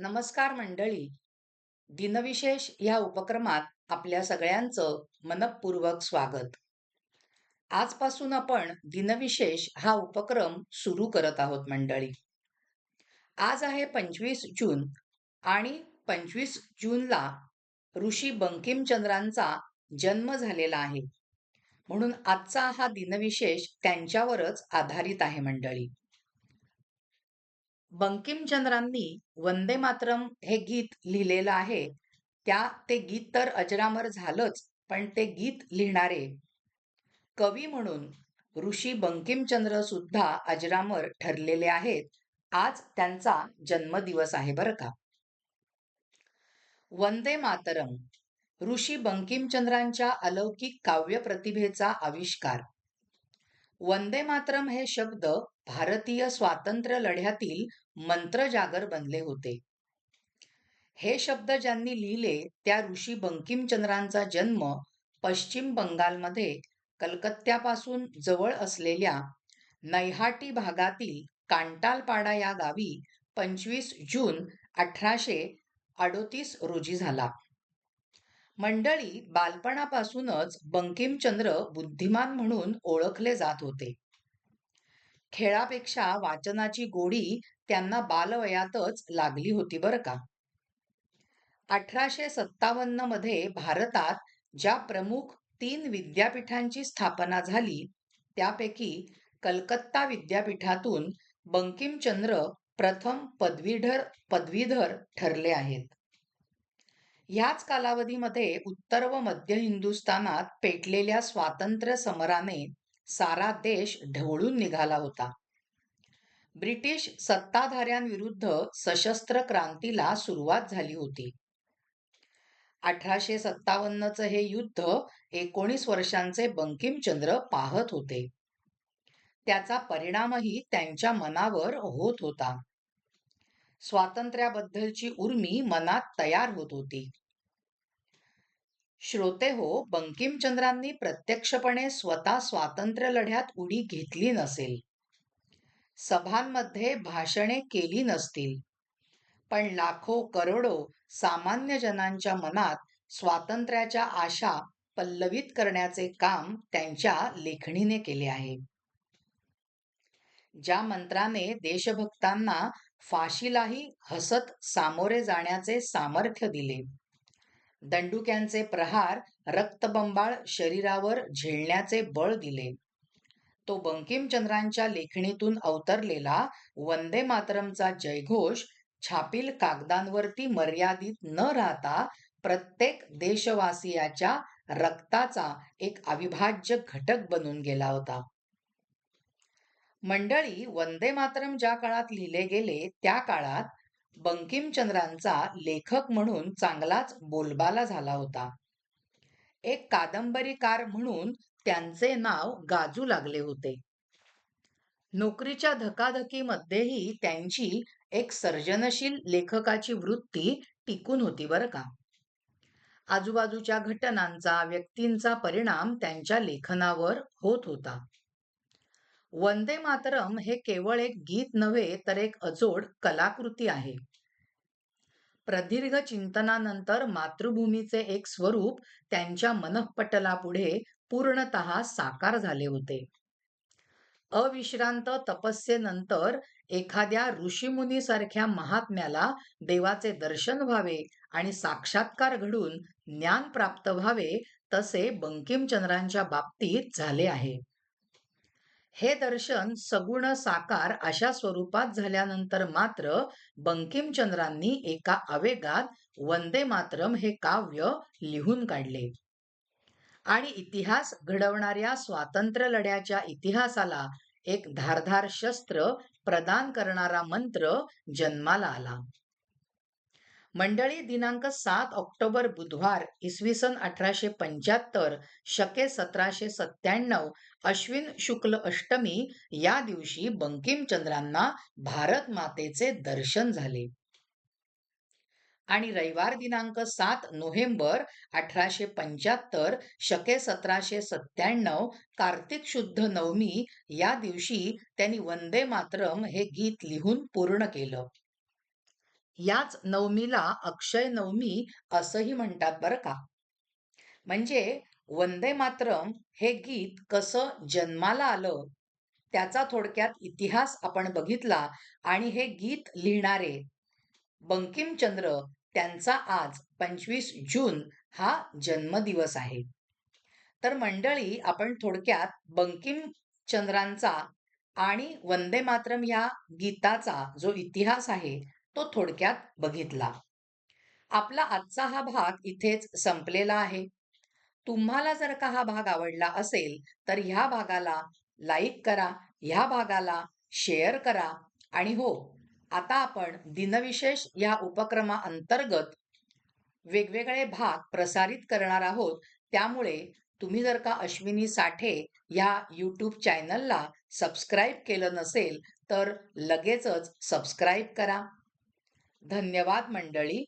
नमस्कार मंडळी. दिनविशेष या उपक्रमात आपल्या सगळ्यांचं मनपूर्वक स्वागत. आजपासून आपण दिनविशेष हा उपक्रम सुरू करत आहोत मंडळी. आज आहे पंचवीस जून आणि पंचवीस जूनला ऋषी बंकिमचंद्रांचा जन्म झालेला आहे. म्हणून आजचा हा दिनविशेष त्यांच्यावरच आधारित आहे मंडळी. बंकिमचंद्रांनी वंदे मातरम हे गीत लिहिलेलं आहे. त्या ते गीत तर अजरामर झालंच पण ते गीत लिहिणारे कवी म्हणून ऋषी बंकिमचंद्र सुद्धा अजरामर ठरलेले आहेत. आज त्यांचा जन्मदिवस आहे बरं का. वंदे मातरम ऋषी बंकिमचंद्रांच्या अलौकिक काव्य प्रतिभेचा आविष्कार. वंदे मातरम हे शब्द भारतीय स्वातंत्र्य लढ्यातील मंत्रजागर बनले होते. हे शब्द ज्यांनी लिहिले त्या ऋषी बंकिमचंद्रांचा जन्म पश्चिम बंगालमध्ये कलकत्त्यापासून जवळ असलेल्या नैहाटी भागातील कांटालपाडा या गावी पंचवीस जून अठराशे अडोतीस रोजी झाला. मंडळी बालपणापासूनच बंकिमचंद्र बुद्धिमान म्हणून ओळखले जात होते. खेळापेक्षा वाचनाची गोडी त्यांना बालवयातच लागली होती बरं का. अठराशे सत्तावन्नमध्ये भारतात ज्या प्रमुख तीन विद्यापीठांची स्थापना झाली त्यापैकी कलकत्ता विद्यापीठातून बंकिमचंद्र प्रथम पदवीधर पदवीधर ठरले आहेत. ह्याच कालावधीमध्ये उत्तर व मध्य हिंदुस्थानात पेटलेल्या स्वातंत्र्य समराने सारा देश ढवळून निघाला होता. ब्रिटिश सत्ताधाऱ्यांविरुद्ध सशस्त्र क्रांतीला सुरुवात झाली होती. अठराशे सत्तावन्नच हे युद्ध एकोणीस वर्षांचे बंकिमचंद्र पाहत होते. त्याचा परिणामही त्यांच्या मनावर होत होता. स्वातंत्र्याबद्दलची उर्मी मनात तयार होत होती. श्रोते हो बंकिमचंद्रांनी प्रत्यक्षपणे स्वतः स्वातंत्र्य लढ्यात उडी घेतली नसेल. सभांमध्ये भाषणे केली नसतील. पण लाखो करोडो सामान्य जनांच्या मनात स्वातंत्र्याच्या आशा पल्लवित करण्याचे काम त्यांच्या लेखणीने केले आहे. ज्या मंत्राने देशभक्तांना फाशीलाही हसत सामोरे जाण्याचे सामर्थ्य दिले दंडुक्यांचे प्रहार रक्तबंबाळ शरीरावर झेलण्याचे बळ दिले. तो बंकिमचंद्रांच्या लेखणीतून अवतरलेला वंदे मातरमचा जयघोष छापील कागदांवरती मर्यादित न राहता प्रत्येक देशवासियाच्या रक्ताचा एक अविभाज्य घटक बनून गेला होता. मंडळी वंदे मातरम ज्या काळात लिहिले गेले त्या काळात बंकिमचंद्रांचा लेखक म्हणून चांगलाच बोलबाला झाला होता. एक कादंबरीकार म्हणून त्यांचे नाव गाजू लागले होते. नोकरीच्या धकाधकीमध्येही त्यांची एक सर्जनशील लेखकाची वृत्ती टिकून होती बरं का. आजूबाजूच्या घटनांचा व्यक्तींचा परिणाम त्यांच्या लेखनावर होत होता. वंदे मातरम हे केवळ एक गीत नव्हे तर एक अजोड कलाकृती आहे. प्रदीर्घ चिंतनानंतर मातृभूमीचे एक स्वरूप त्यांच्या मनःपटलापुढे पूर्णतः साकार झाले होते. अविश्रांत तपस्येनंतर एखाद्या ऋषीमुनी सारख्या महात्म्याला देवाचे दर्शन व्हावे आणि साक्षात्कार घडून ज्ञान प्राप्त व्हावे तसे बंकिमचंद्रांच्या बाबतीत झाले आहे. हे दर्शन सगुण साकार अशा स्वरूपात झाल्यानंतर मात्र बंकिमचंद्रांनी एका आवेगात वंदे मातरम हे काव्य लिहून काढले. आणि इतिहास घडवणाऱ्या स्वातंत्र्य लढ्याच्या इतिहासाला एक धारधार शस्त्र प्रदान करणारा मंत्र जन्माला आला. मंडळी दिनांक सात ऑक्टोबर बुधवार इसवी सन अठराशे पंच्याहत्तर शके सतराशे सत्त्याण्णव अश्विन शुक्ल अष्टमी या दिवशी बंकिमचंद्रांना भारत मातेचे दर्शन झाले. आणि रविवार दिनांक सात नोव्हेंबर अठराशे पंच्याहत्तर शके सतराशे सत्त्याण्णव कार्तिक शुद्ध नवमी या दिवशी त्यांनी वंदे मातरम हे गीत लिहून पूर्ण केलं. याच नवमीला अक्षय नवमी असंही म्हणतात बरं का. म्हणजे वंदे मातरम हे गीत कसं जन्माला आलं त्याचा थोडक्यात इतिहास आपण बघितला आणि हे गीत लिहिणारे बंकिमचंद्र त्यांचा आज पंचवीस जून हा जन्मदिवस आहे. तर मंडळी आपण थोडक्यात बंकिमचंद्रांचा आणि वंदे मातरम या गीताचा जो इतिहास आहे तो थोडक्यात बघितला. आपला आजचा हा भाग इथेच संपलेला आहे. तुम्हाला जर का हा भाग आवडला असेल तर ह्या भागाला लाईक करा ह्या भागाला शेअर करा आणि हो आता आपण दिनविशेष या उपक्रमाअंतर्गत वेगवेगळे भाग प्रसारित करणार आहोत. त्यामुळे तुम्ही जर का अश्विनी साठे या यूट्यूब चॅनलला सबस्क्राईब केलं नसेल तर लगेचच सबस्क्राईब करा. धन्यवाद मंडळी.